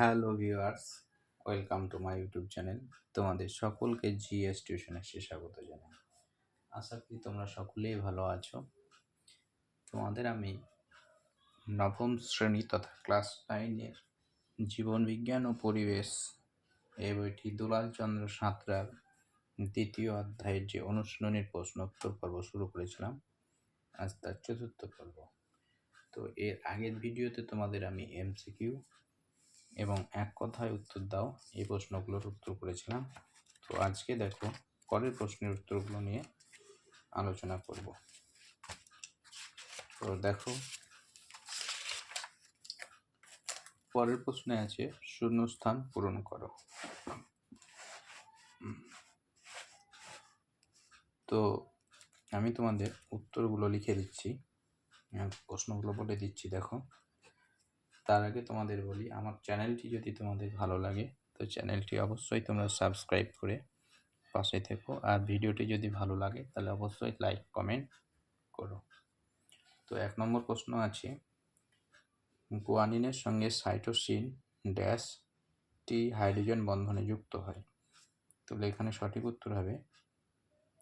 Hello viewers, welcome to my YouTube channel. তোমাদের সকলকে GS টিউশনে স্বাগত জানাই। আশা করি তোমরা সকলেই ভালো আছো। তোমাদের আমি নবম শ্রেণি তথা ক্লাস নাইনের জীবন বিজ্ঞান ও পরিবেশ এই বইটি দুলাল চন্দ্র সাঁতরার দ্বিতীয় অধ্যায়ের যে অনুশীলনের প্রশ্ন উত্তর পর্ব শুরু করেছিলাম, আজ তার চতুর্থ পর্ব। তো এর আগের ভিডিওতে তোমাদের আমি এমসিকিউ এবং এক কথায় উত্তর দাও। এই প্রশ্নগুলোর উত্তর করেছিলাম। তো আজকে দেখো, পরের প্রশ্নের উত্তরগুলো নিয়ে আলোচনা করব। তো দেখো, পরের প্রশ্নে আছে, শূন্যস্থান পূরণ করো। তো আমি তোমাদের উত্তরগুলো লিখে দিচ্ছি। প্রশ্নগুলো বলে দিচ্ছি, দেখো। তার আগে তোমাদের বলি, আমার চ্যানেলটি যদি তোমাদের ভালো লাগে, তো চ্যানেলটি অবশ্যই তোমরা সাবস্ক্রাইব করে পাশে থেকো। আর ভিডিওটি যদি ভালো লাগে, তাহলে অবশ্যই লাইক, কমেন্ট করো। তো এক নম্বর প্রশ্ন আছে, গুয়ানিনের সঙ্গে সাইটোসিন ড্যাশ টি হাইড্রোজেন বন্ধনে যুক্ত হয়। তাহলে এখানে সঠিক উত্তর হবে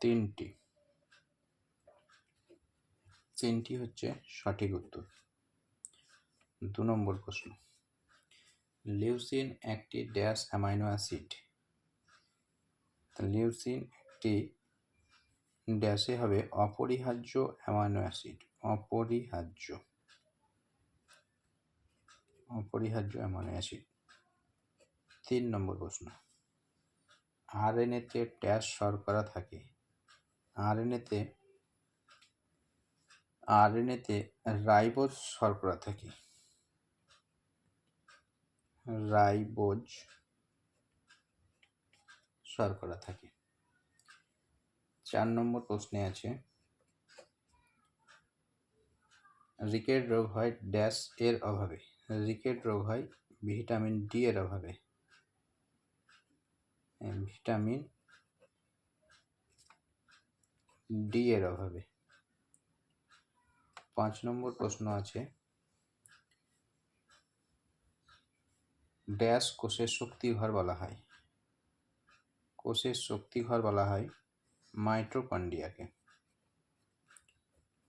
তিনটি। তিনটি হচ্ছে সঠিক উত্তর। দু নম্বর প্রশ্ন। লিউসিন একটি ড্যাশ অ্যামাইনো অ্যাসিড। লিউসিন একটি ড্যাশে হবে অপরিহার্য অ্যামাইনো অ্যাসিড। অপরিহার্য। অপরিহার্য অ্যামাইনো অ্যাসিড। তিন নম্বর প্রশ্ন। আরএনএতে ড্যাশ শর্করা থাকে। আরএনএতে আরএনএতে রাইবোজ শর্করা থাকে। রাইবোজ শর্করা থাকে। চার নম্বর প্রশ্নে আছে, রিকেট রোগ হয় ড্যাশ এর অভাবে, রিকেট রোগ হয় ভিটামিন ডি এর অভাবে। ভিটামিন ডি এর অভাবে। পাঁচ নম্বর প্রশ্ন আছে ড্যাশ কোষের শক্তিঘর বলা হয়। কোষের শক্তিঘর বলা হয় মাইট্রোকন্ড্রিয়াকে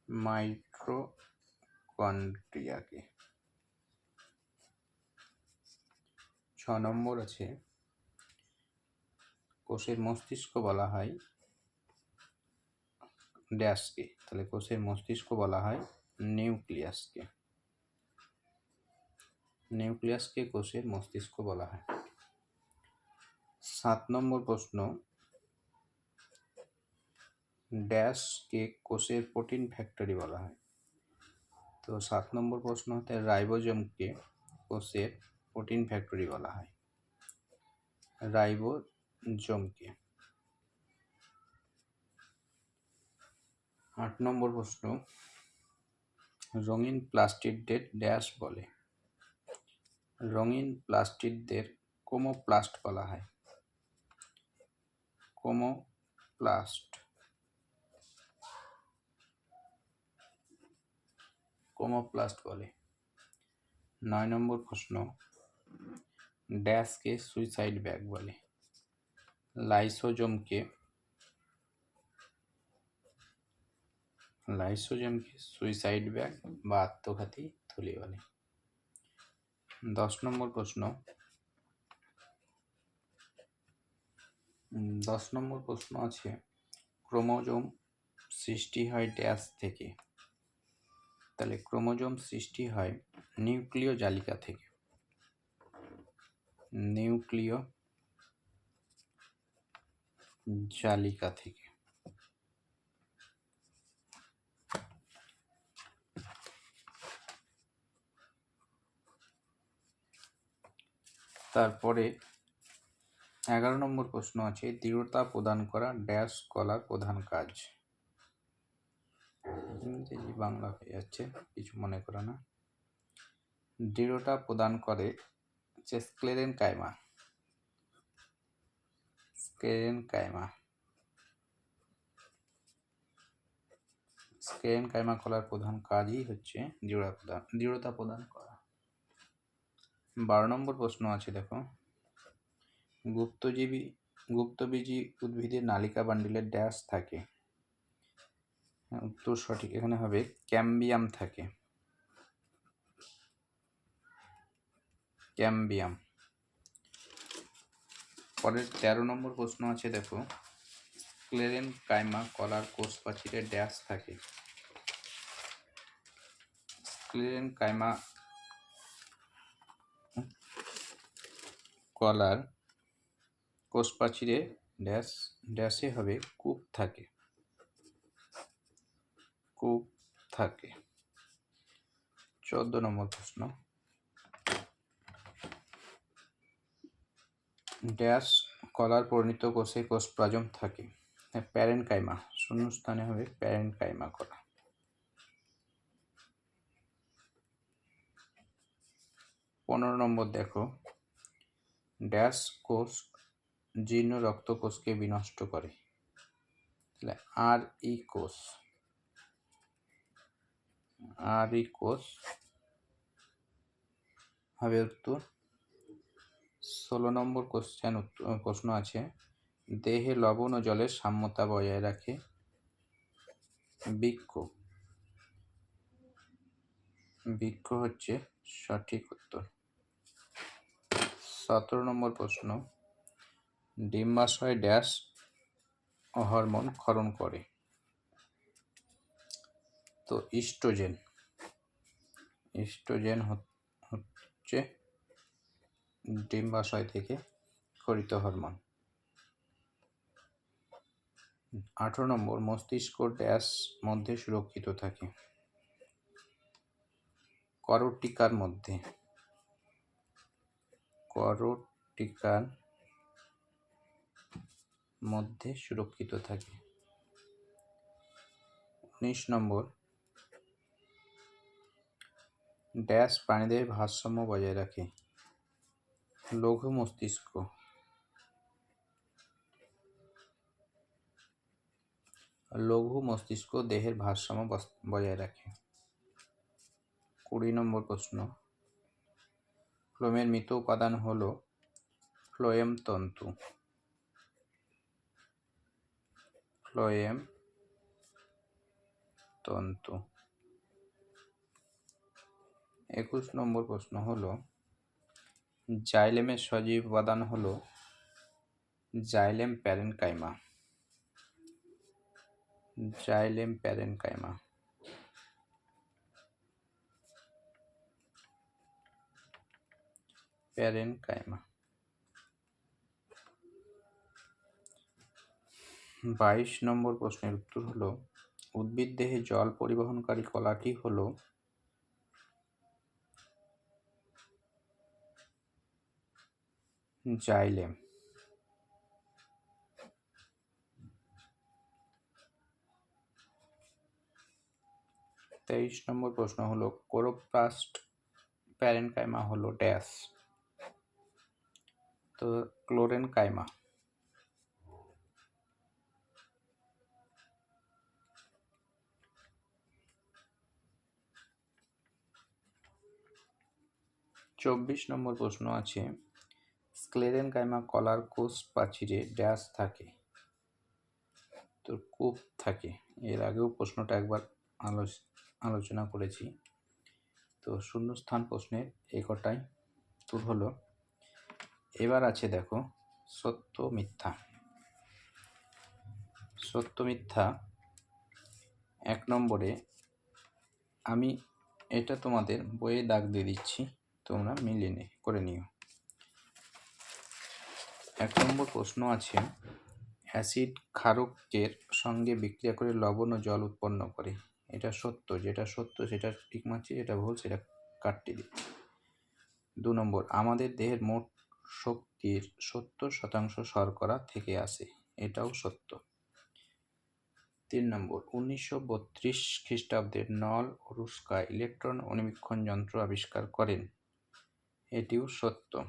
মাইট্রোকন্ড্রিয়াকে ছ নম্বর আছে, কোষের মস্তিষ্ক বলা হয় ড্যাশকে। তাহলে কোষের মস্তিষ্ক বলা হয় নিউক্লিয়াসকে। নিউক্লিয়াসকে কোষের মস্তিষ্ক বলা হয়। সাত নম্বর প্রশ্ন, ড্যাশকে কোষের প্রোটিন ফ্যাক্টরি বলা হয়। তো সাত নম্বর প্রশ্ন হতে, রাইবোজমকে কোষের প্রোটিন ফ্যাক্টরি বলা হয়। রাইবোজমকে। আট নম্বর প্রশ্ন, রঙিন প্লাস্টিকদের ড্যাশ বলে। রঙিন প্লাস্টিকদের কোমোপ্লাস্ট বলা হয়। কোমোপ্লাস্ট। কোমোপ্লাস্ট বলে। নয় নম্বর প্রশ্ন। ড্যাশকে সুইসাইড ব্যাগ বলে। লাইসোজমকে লাইসোজমকে সুইসাইড ব্যাগ বা আত্মঘাতী থলি বলে। দশ নম্বর প্রশ্ন। দশ নম্বর প্রশ্ন আছে, ক্রোমোজোম সৃষ্টি হয় ড্যাশ থেকে। তাহলে ক্রোমোজোম সৃষ্টি হয় নিউক্লিয় জালিকা থেকে। নিউক্লিয় জালিকা থেকে। তারপরে এগারো নম্বর প্রশ্ন আছে, দৃঢ়তা প্রদান করা ড্যাশ কলার প্রধান কাজ। ইংরেজি বাংলা হয়ে যাচ্ছে, কিছু মনে করো না। দৃঢ়তা প্রদান করে হচ্ছে স্ক্লেরেন কায়মা স্ক্লেরেন কায়মা স্ক্লেরেন কায়মা কলার প্রধান কাজই হচ্ছে দৃঢ়তা প্রদান দৃঢ়তা প্রদান করা। বারো নম্বর প্রশ্ন আছে দেখো। গুপ্তজীবী গুপ্তবীজী উদ্ভিদের নালিকা বান্ডিলের ড্যাশ থাকে। হ্যাঁ, উত্তর সঠিক এখানে হবে ক্যাম্বিয়াম থাকে। ক্যাম্বিয়াম। পরের তেরো নম্বর প্রশ্ন আছে দেখো। ক্লেরেন কাইমা কলার কোষ প্রাচীরে ড্যাশ থাকে। ক্লেরেন কাইমা কলার কোষ প্রাচীরে ড্যাশ, ড্যাশে হবে কূপ থাকে। কূপ থাকে। চোদ্দ নম্বর প্রশ্ন। ড্যাশ কলার পরিণত কোষে কোষ প্লাজম থাকে। প্যারেন কাইমা শূন্য স্থানে হবে প্যারেন কাইমা কলা। পনেরো নম্বর দেখো। ড্যাশ কোষ জীর্ণ রক্তকোষকে বিনষ্ট করে। তাহলে আর ই কোষ আর ই কোষ হবে উত্তর। ষোলো নম্বর কোশ্চেন প্রশ্ন আছে, দেহে লবণ ও জলের সাম্যতা বজায় রাখে বৃক্ষ। বৃক্ষ হচ্ছে সঠিক উত্তর। সতেরো নম্বর প্রশ্ন, ডিম্বাশয় ড্যাশ হরমোন ক্ষরণ করে। তো ইস্ট্রোজেন ইস্ট্রোজেন হচ্ছে ডিম্বাশয় থেকে ক্ষরিত হরমোন। আঠারো নম্বর, মস্তিষ্ক ড্যাশ মধ্যে সুরক্ষিত থাকে। করটিকার মধ্যে। করটিকার মধ্যে সুরক্ষিত থাকে। উনিশ নম্বর। ড্যাশ প্রাণীদের ভারসাম্য বজায় রাখে। লঘু মস্তিষ্ক। লঘু মস্তিষ্ক দেহের ভারসাম্য বজায় রাখে। কুড়ি নম্বর প্রশ্ন। ফ্লোমের মৃত উপাদান হল ফ্লোয়েম তন্তু। ফ্লোয়েম তন্তু। একুশ নম্বর প্রশ্ন হলো, জাইলেমের সজীব উপাদান হলো xylem parenchyma. Xylem parenchyma. Parenchyma বাইশ নম্বর প্রশ্নের উত্তর হলো, উদ্ভিদ দেহে জল পরিবহনকারী কলাটি হলো? জাইলেম তেইশ নম্বর প্রশ্ন হলো, কোরোপ্লাস্ট প্যারেন্ট কাইমা হলো ড্যাশ। তো ক্লোরেন কাইমা। চব্বিশ নম্বর প্রশ্ন আছে, স্ক্লেরেন কাইমা কলার কোষ প্রাচীরে ড্যাশ থাকে, তো কূপ থাকে। এর আগেও প্রশ্নটা একবার আলোচনা করেছি। তো শূন্যস্থান প্রশ্নের এই কটাই তোর হলো এবার আছে দেখো, সত্য মিথ্যা। সত্য মিথ্যা এক নম্বরে আমি এটা তোমাদের বইয়ে দাগ দিয়ে দিচ্ছি, তোমরা মিলিয়ে নে, করে নিও। এক নম্বর প্রশ্ন আছে, অ্যাসিড ক্ষারকের সঙ্গে বিক্রিয়া করে লবণ ও জল উৎপন্ন করে। এটা সত্য, যেটা সত্য সেটা ঠিক মারছি যেটা ভুল সেটা কাটতে দিই। দু নম্বর, আমাদের দেহের মোট শক্তির সত্তর শতাংশ শর্করা থেকে আসে। এটাও সত্য। তিন নম্বর, উনিশশো বত্রিশ খ্রিস্টাব্দে নল রুস্কা ইলেকট্রন অনুবীক্ষণ যন্ত্র আবিষ্কার করেন। এটিও সত্য।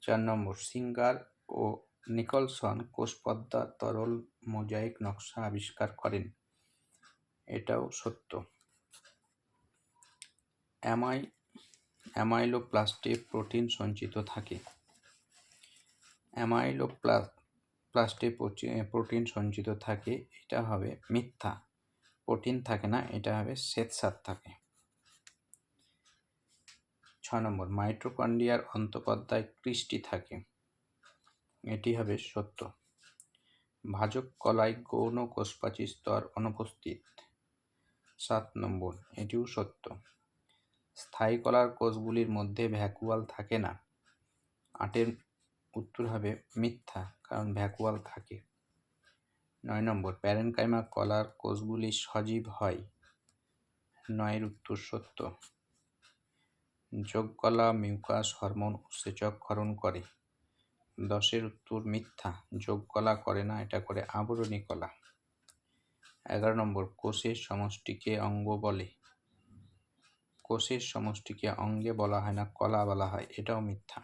চার নম্বর, সিঙ্গার ও নিকলসন কোষপদ্মা তরল মোজাইক নকশা আবিষ্কার করেন। এটাও সত্য। অ্যামাই অ্যামাইলোপ্লাস্টে প্রোটিন সঞ্চিত থাকে। অ্যামাইলোপ্লা প্লাস্টে প্রোটিন সঞ্চিত থাকে, এটা হবে মিথ্যা। প্রোটিন থাকে না, এটা হবে শ্বেতসার থাকে। ছ নম্বর মাইট্রোকন্ডিয়ার অন্তঃপদ্মায় কৃষ্টি থাকে। এটি হবে সত্য। ভাজক কলায় গৌণ কোষপাচী স্তর অনুপস্থিত। সাত নম্বর, এটিও সত্য। স্থায়ী কলার কোষগুলির মধ্যে ভ্যাকুয়াল থাকে না। আটের উত্তর হবে মিথ্যা, কারণ ভ্যাকুয়াল থাকে। নয় নম্বর, প্যারেনকাইমা কলার কোষগুলি সজীব হয়। নয়ের উত্তর সত্য। যোগকলা মিউকাস হরমোন উৎসেচক ক্ষরণ করে। দশের উত্তর মিথ্যা, যোগকলা করে না, এটা করে আবরণী কলা। এগারো নম্বর, কোষের সমষ্টিকে অঙ্গ বলে। কোষের সমষ্টিকে অঙ্গে বলা হয় না, কলা বলা হয়, এটাও মিথ্যা।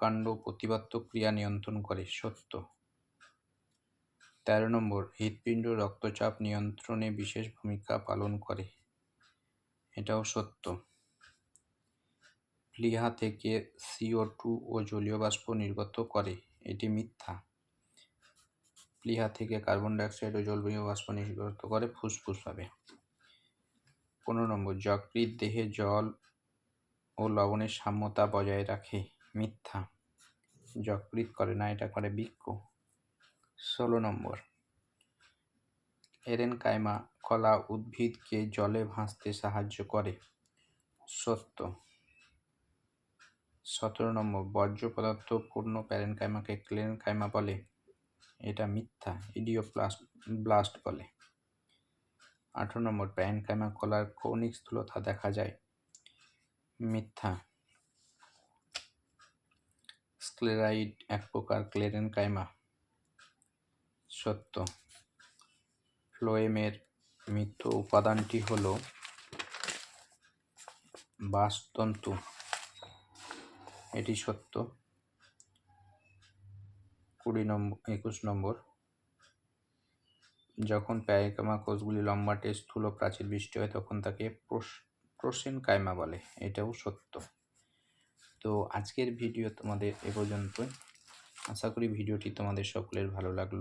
কাণ্ড প্রতিবাদ্য ক্রিয়া নিয়ন্ত্রণ করে, সত্য। তেরো নম্বর, হৃৎপিণ্ড রক্তচাপ নিয়ন্ত্রণে বিশেষ ভূমিকা পালন করে, এটাও সত্য। প্লিহা থেকে সিও টু ও জলীয় বাষ্প নির্গত করে, এটি মিথ্যা। প্লিহা থেকে কার্বন ডাইঅক্সাইড ও জলীয় বাষ্প নির্গত করে ফুসফুস ফুসফুসভাবে। পনেরো নম্বর, যকৃৎ দেহে জল ও লবণের সাম্যতা বজায় রাখে, মিথ্যা। যকৃৎ করে না, এটা করে বৃক্ষ ষোলো নম্বর এরেন কাইমা কলা উদ্ভিদকে জলে ভাসতে সাহায্য করে। সত্য। সতেরো নম্বর, বর্জ্য পদার্থ পূর্ণ প্যারেনকাইমাকে কাইমা বলে। এটা মিথ্যা, ইডিওপ্লাস্ট, ব্লাস্ট বলে। আঠারো নম্বর প্যারেনকাইমা কলার কৌণিক স্থূলতা দেখা যায়? মিথ্যা। স্ক্লেরাইড এক প্রকার ক্লেরেন কাইমা সত্য। ফ্লোয়েমের মৃত উপাদানটি হল বাসতন্তু। এটি সত্য। কুড়ি নম্বর, একুশ নম্বর যখন প্যারিকামা কোষগুলি লম্বাটে স্থূল প্রাচীর বৃষ্টি হয়, তখন তাকে প্রোসেন কাইমা বলে। এটাও সত্য। তো আজকের ভিডিও তোমাদের এ পর্যন্তই। আশা করি ভিডিওটি তোমাদের সকলের ভালো লাগল।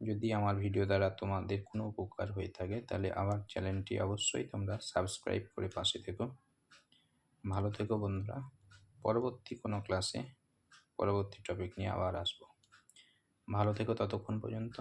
যদি আমার ভিডিও দ্বারা তোমাদের কোনো উপকার হয়ে থাকে, তাহলে আমার চ্যানেলটি অবশ্যই তোমরা সাবস্ক্রাইব করে পাশে থেকো। ভালো থেকো বন্ধুরা। পরবর্তী কোনো ক্লাসে পরবর্তী টপিক নিয়ে আবার আসব। ভালো থেকো ততক্ষণ পর্যন্ত।